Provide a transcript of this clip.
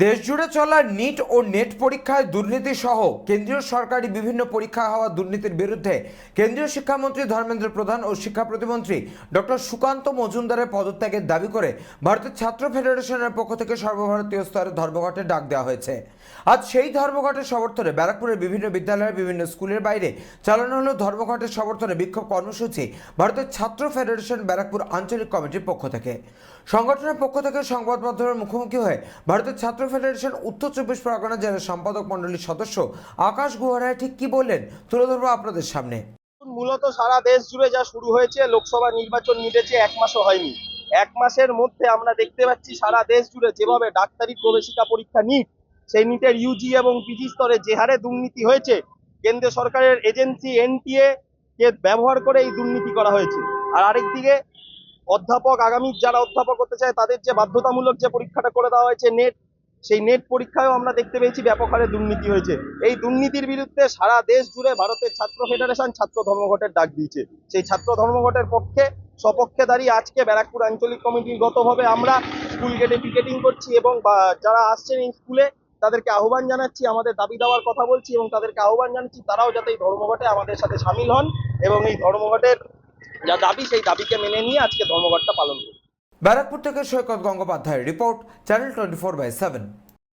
দেশজুড়ে চলা নিট ও নেট পরীক্ষায় দুর্নীতি সহ কেন্দ্রীয় সরকারি বিভিন্ন পরীক্ষা হওয়া দুর্নীতির বিরুদ্ধে কেন্দ্রীয় শিক্ষামন্ত্রী ধর্মেন্দ্র প্রধান ও শিক্ষা প্রতিমন্ত্রী ডক্টর সুকান্ত মজুমদারের পদত্যাগের দাবি করে ভারতের ছাত্র ফেডারেশনের পক্ষ থেকে সর্বভারতীয় স্তরে ধর্মঘটে ডাক দেওয়া হয়েছে। আজ সেই ধর্মঘটের সমর্থনে ব্যারাকপুরের বিভিন্ন বিদ্যালয়ের বিভিন্ন স্কুলের বাইরে চালানো হলো ধর্মঘটের সমর্থনে বিক্ষোভ কর্মসূচি ভারতের ছাত্র ফেডারেশন ব্যারাকপুর আঞ্চলিক কমিটির পক্ষ থেকে। সংগঠনের পক্ষ থেকে সংবাদ মাধ্যমের মুখোমুখি হয়ে ভারতের ছাত্র ফেডারেশন উত্তর চব্বিশ পরগনা জেলার সম্পাদক মণ্ডলীর সদস্য আকাশ গুহরায় ঠিক কি বললেন? তুলে ধরবো আপনাদের সামনে। মূলত সারা দেশ জুড়ে যা শুরু হয়েছে, লোকসভা নির্বাচন মিটেছে, এক মাসও হয়নি। এক মাসের মধ্যে আমরা দেখতে পাচ্ছি সারা দেশ জুড়ে যেভাবে ডাক্তারি প্রবেশিকা পরীক্ষা নিট, সেই নিটের ইউজি এবং পিজি স্তরে যে হারে দুর্নীতি হয়েছে, কেন্দ্রীয় সরকারের এজেন্সি এনটিএ কে ব্যবহার করে এই দুর্নীতি করা হয়েছে। আর আরেকদিকে অধ্যাপক, আগামী যারা অধ্যাপক হতে চায়, তাদের যে বাধ্যতামূলক যে পরীক্ষাটা করে দেওয়া হয়েছে নেট সেই নেট পরীক্ষায়ও আমরা দেখতে পেয়েছি ব্যাপক হারে দুর্নীতি হয়েছে। এই দুর্নীতির বিরুদ্ধে সারা দেশ জুড়ে ভারতের ছাত্র ফেডারেশন ছাত্র ধর্মঘটের ডাক দিয়েছে। সেই ছাত্র ধর্মঘটের পক্ষে সপক্ষে দাঁড়িয়ে আজকে ব্যারাকপুর আঞ্চলিক কমিটির গতভাবে আমরা স্কুল গেটে পিকেটিং করছি এবং যারা আসছেন এই স্কুলে তাদেরকে আহ্বান জানাচ্ছি, আমাদের দাবি দেওয়ার কথা বলছি এবং তাদেরকে আহ্বান জানাচ্ছি তারাও যাতে এই ধর্মঘটে আমাদের সাথে সামিল হন এবং এই ধর্মঘটের যা দাবি, সেই দাবিকে মেনে নিয়ে আজকে ধর্মঘটটা পালন করুন। ব্যারাকপুর থেকে সৈকত গঙ্গোপাধ্যায়ের report, channel twenty four by seven.